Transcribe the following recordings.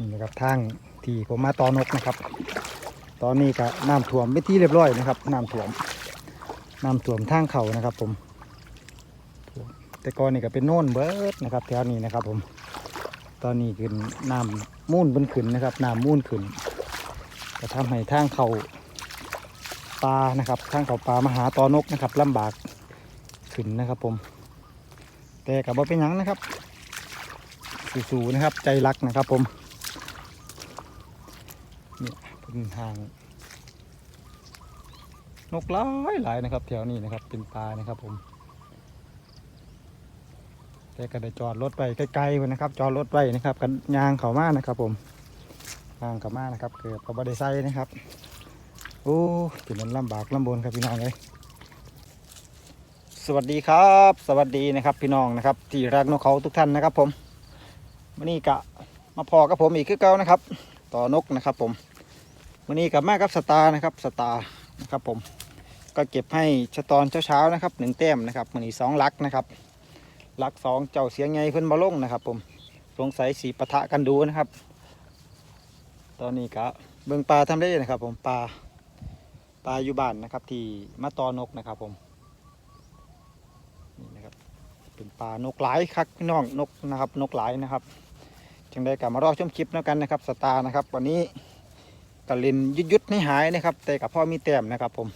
นี่นะครับทางที่ผมมาตอนกนะครับ ตอนนี้ก็น้ำท่วมไปที่เรียบร้อยนะครับน้ำท่วมน้ำท่วมทางเขานะครับ ผม แต่ก่อนนี่ก็เป็นโน่นเบิดนะครับ แถวนี้นะครับ ผม ตอนนี้ขึ้นน้ำมูนบนขึ้นนะครับน้ำมูนขึ้นก็ทำให้ทางเขาปลานะครับทางเขาปลามาหาตอนกนะครับลำบากขึ้นนะครับ ผม แต่กับว่าเป็นยังนะครับ สู้ๆนะครับ ใจรักนะครับ ผม เนี่ยเป็นทาง นกหลายหลายนะครับ แถวนี้นะครับ เป็นปลานะครับผม แต่ก็ได้จอดรถไปไกลๆไว้นะครับ จอดรถไว้นะครับ กันยางเขามานะครับ ผมยางเขามานะครับเกือบกับบไดไซนะครับโอ้ถึงมันลำบากลำบนครับพี่น้องเลยสวัสดีครับ สวัสดีนะครับพี่น้องนะครับ ที่รักนกเขาทุกท่านนะครับ ผมวันนี้กะมาพอกับผมอีกคือเก่านะครับ ต่อนกนะครับ ผม วันนี้กับแม่กับสตาร์นะครับสตาร์นะครับผมก็เก็บให้ชะตอนเช้าๆนะครับหนึ่งแต้มนะครับวันนี้สองลักนะครับลักสองเจ้าเสียงไงเพิ่นมาลงนะครับ ผมสงสัยสีปะทะกันดูนะครับ ตอนนี้ก็เบิ่งปลาทำได้นะครับ ผมปลาปลาอยู่บ้านนะครับ ที่มาตอนกนะครับ ผมนี่นะครับ เป็นปลานกหลายคักพี่น้องนกนะครับ นกหลายนะครับ จึงได้กลับมารอชมคลิปแล้วกันนะครับ สตาร์นะครับ วันนี้ กะลินยุดยุดๆไม่หายนะครับ แต่กับพ่อมีแต้มนะครับผม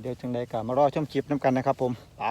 เดี๋ยวจังใดกลับมารอชมคลิปน้ำกันนะครับผมไป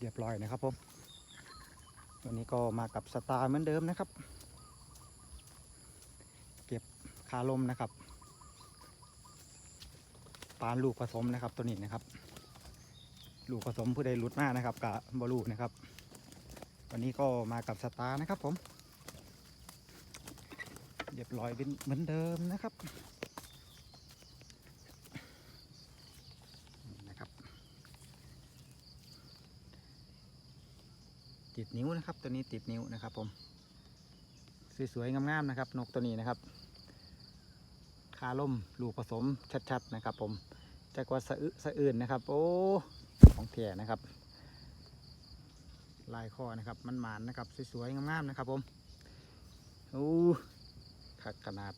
เรียบร้อยนะครับผม วันนี้ก็มากับสตาร์เหมือนเดิมนะครับ เก็บคาลมนะครับ ปานลูกผสมนะครับตัวนี้นะครับ ลูกผสมผู้ใดหลุดมากนะครับกับบอลูนะครับ วันนี้ก็มากับสตาร์นะครับผม เรียบร้อยเป็นเหมือนเดิมนะครับนี่นะครับ ติดนิ้วนะครับ ตัวนี้ติดนิ้วนะครับ ผม สวยๆงามๆนะครับ นกตัวนี้นะครับคาล่มลูกผสมชัดๆนะครับ ผมจากว่าสะอึสะอื่นนะครับ โอ้ของเถี่ยนะครับ ลายคอนะครับมันหมานนะครับ สวยๆงามๆนะครับ ผมโอ้ขักขนาด